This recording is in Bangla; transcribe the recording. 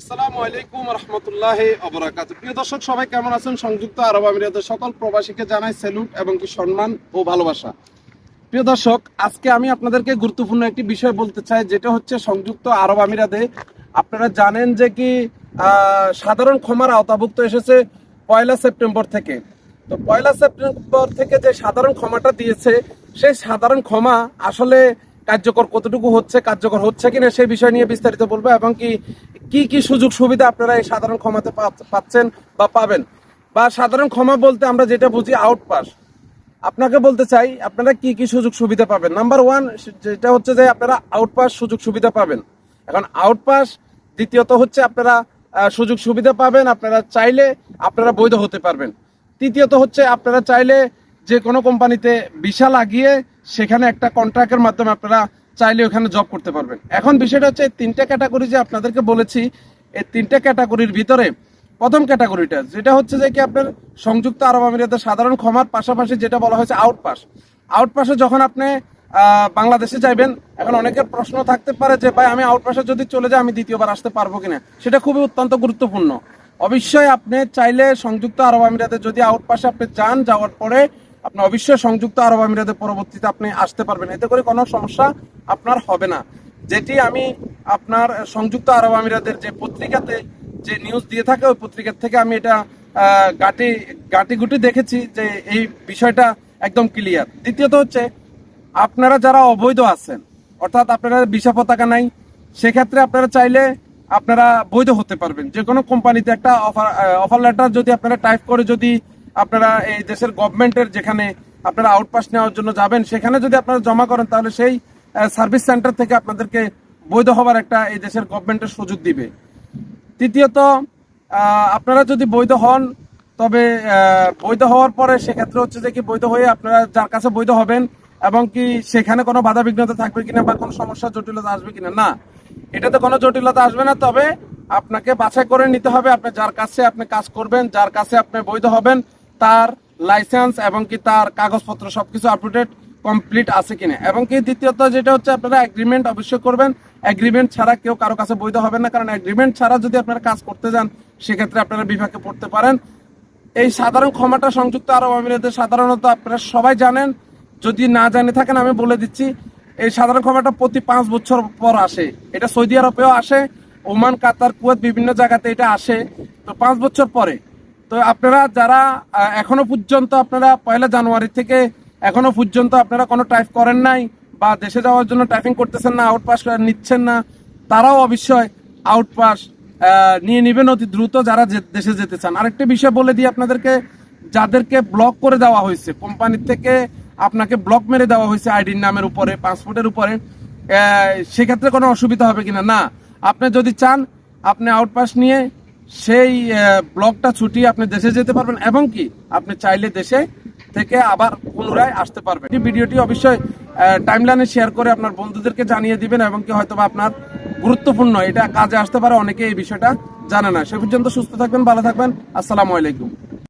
আসসালামু আলাইকুম রহমতুল্লাহ অবরাকাত প্রিয় দর্শক, সবাই কেমন আছেন? সংযুক্ত আরব আমিরাতের সকল প্রবাসীকে জানাই স্যালুট এবং কি সম্মান ও ভালোবাসা। প্রিয় দর্শক, আজকে আমি আপনাদেরকে গুরুত্বপূর্ণ একটি বিষয় বলতে চাই, যেটা হচ্ছে সংযুক্ত আরব আমিরাতে আপনারা জানেন যে কি সাধারণ ক্ষমার আওতাভুক্ত এসেছে পয়লা সেপ্টেম্বর থেকে। তো পয়লা সেপ্টেম্বর থেকে যে সাধারণ ক্ষমাটা দিয়েছে, সেই সাধারণ ক্ষমা আসলে কার্যকর কতটুকু হচ্ছে, কার্যকর হচ্ছে কিনা সেই বিষয় নিয়ে বিস্তারিত বলব এবং কি কি কি সুযোগ সুবিধা আপনারা এই সাধারণ ক্ষমাতে পাচ্ছেন বা পাবেন। বা সাধারণ ক্ষমা বলতে আমরা যেটা বুঝি আউটপাস। আপনাকে বলতে চাই, আপনারা কি কি সুযোগ সুবিধা পাবেন? নাম্বার ওয়ান যেটা হচ্ছে যে আপনারা আউটপাস সুযোগ সুবিধা পাবেন। এখন আউটপাস, দ্বিতীয়ত হচ্ছে আপনারা সুযোগ সুবিধা পাবেন, আপনারা চাইলে আপনারা বৈধ হতে পারবেন। তৃতীয়ত হচ্ছে আপনারা চাইলে যে কোনো কোম্পানিতে ভিসা লাগিয়ে সেখানে একটা কন্ট্রাক্টের মাধ্যমে আপনারা চাইলে ওখানে জব করতে পারবেন। এখন বিষয়টা হচ্ছে তিনটা ক্যাটাগরি যে আপনাদেরকে বলেছি, এই তিনটা ক্যাটাগরির ভিতরে প্রথম ক্যাটাগরিটা যেটা হচ্ছে যে কি আপনার সংযুক্ত আরব আমিরাতের সাধারণ ক্ষমার পাশাপাশি যেটা বলা হয়েছে আউটপাস আউটপাসে যখন আপনি বাংলাদেশে যাইবেন, এখন অনেকের প্রশ্ন থাকতে পারে যে, ভাই, আমি আউটপাসে যদি চলে যাই, আমি দ্বিতীয়বার আসতে পারব কিনা? সেটা খুবই অত্যন্ত গুরুত্বপূর্ণ। অবশ্যই আপনি চাইলে সংযুক্ত আরব আমিরাতে যদি আউটপাসে আপনি যান, যাওয়ার পরে আপনি অবশ্যই সংযুক্ত আরব আমিরাতে পরবর্তীতে আপনি আসতে পারবেন। এতে করে কোনো সমস্যা আপনার হবে না। যেটি আমি আপনার সংযুক্ত আরব আমিরাতের যে পত্রিকাতে যে নিউজ দিয়ে থাকে, ওই পত্রিকার থেকে আমি এটা গাটি গাটি গুটি দেখেছি যে এই বিষয়টা একদম ক্লিয়ার দ্বিতীয়ত হচ্ছে, আপনারা যারা অবৈধ আছেন, অর্থাৎ আপনারা ভিসা পতাকা নাই, সেক্ষেত্রে আপনারা চাইলে আপনারা বৈধ হতে পারবেন। যে কোনো কোম্পানিতে একটা অফার অফার লেটার যদি আপনারা টাইপ করে যদি আপনারা এই দেশের গভর্নমেন্টের যেখানে আপনারা আউটপাস নেওয়ার জন্য যাবেন, সেখানে যদি আপনারা জমা করেন, তাহলে সেই সার্ভিস সেন্টার থেকে আপনাদেরকে বৈধ হবার একটা এই দেশের গভর্নমেন্টের সুযোগ দিবে। তৃতীয়ত আপনারা যদি বৈধ হন, তবে বৈধ হওয়ার পরে সেক্ষেত্রে হচ্ছে যে কি বৈধ হয়ে আপনারা যার কাছে বৈধ হবেন, এবং কি সেখানে কোনো বাধা বিঘ্নতা থাকবে কিনা বা কোনো সমস্যা জটিলতা আসবে কিনা, না। এটাতে কোনো জটিলতা আসবে না, তবে আপনাকে বাছাই করে নিতে হবে, আপনি যার কাছে আপনি কাজ করবেন, যার কাছে আপনি বৈধ হবেন তার লাইসেন্স এবং কি তার কাগজপত্র সবকিছু আপডেট কমপ্লিট আছে কিনা। এবং কি দ্বিতীয়ত যেটা হচ্ছে, আপনারা এগ্রিমেন্ট অবশ্যই করবেন। এগ্রিমেন্ট ছাড়া কেউ কারও কাছে বৈধ হবে না, কারণ এগ্রিমেন্ট ছাড়া যদি আপনারা কাজ করতে যান, সেক্ষেত্রে আপনারা বিভাগে পড়তে পারেন। এই সাধারণ ক্ষমাটা সংযুক্ত আরব আমিরাতে সাধারণত আপনারা সবাই জানেন। যদি না জানে থাকেন, আমি বলে দিচ্ছি, এই সাধারণ ক্ষমাটা প্রতি পাঁচ বছর পর আসে। এটা সৌদি আরবেও আসে, ওমান, কাতার, কুয়েত বিভিন্ন জায়গাতে এটা আসে। তো পাঁচ বছর পরে তো আপনারা যারা এখনও পর্যন্ত আপনারা পয়লা জানুয়ারি থেকে এখনও পর্যন্ত আপনারা কোনো টাইপ করেন নাই বা দেশে যাওয়ার জন্য টাইপিং করতেছেন না আউটপাস নিচ্ছেন না, তারাও অবশ্যই আউটপাস নিয়ে নেবেন অতি দ্রুত যারা দেশে যেতে চান। আরেকটা বিষয় বলে দিই আপনাদেরকে, যাদেরকে ব্লক করে দেওয়া হয়েছে কোম্পানির থেকে আপনাকে ব্লক মেরে দেওয়া হয়েছে আইডির নামের উপরে পাসপোর্টের উপরে সেক্ষেত্রে কোনো অসুবিধা হবে কিনা? না। আপনি যদি চান, আপনি আউটপাস নিয়ে সেই ব্লকটা ছুটিয়ে আপনি দেশে যেতে পারবেন এবং কি আপনি চাইলে দেশে থেকে আবার পুনরায় আসতে পারবেন। এই ভিডিওটি অবশ্যই টাইমলাইনে শেয়ার করে আপনার বন্ধুদেরকে জানিয়ে দিবেন এবং কি হয়তো আপনার গুরুত্বপূর্ণ, এটা কাজে আসতে পারে অনেকে এই বিষয়টা জানে না। সে পর্যন্ত সুস্থ থাকবেন, ভালো থাকবেন। আসসালামু আলাইকুম।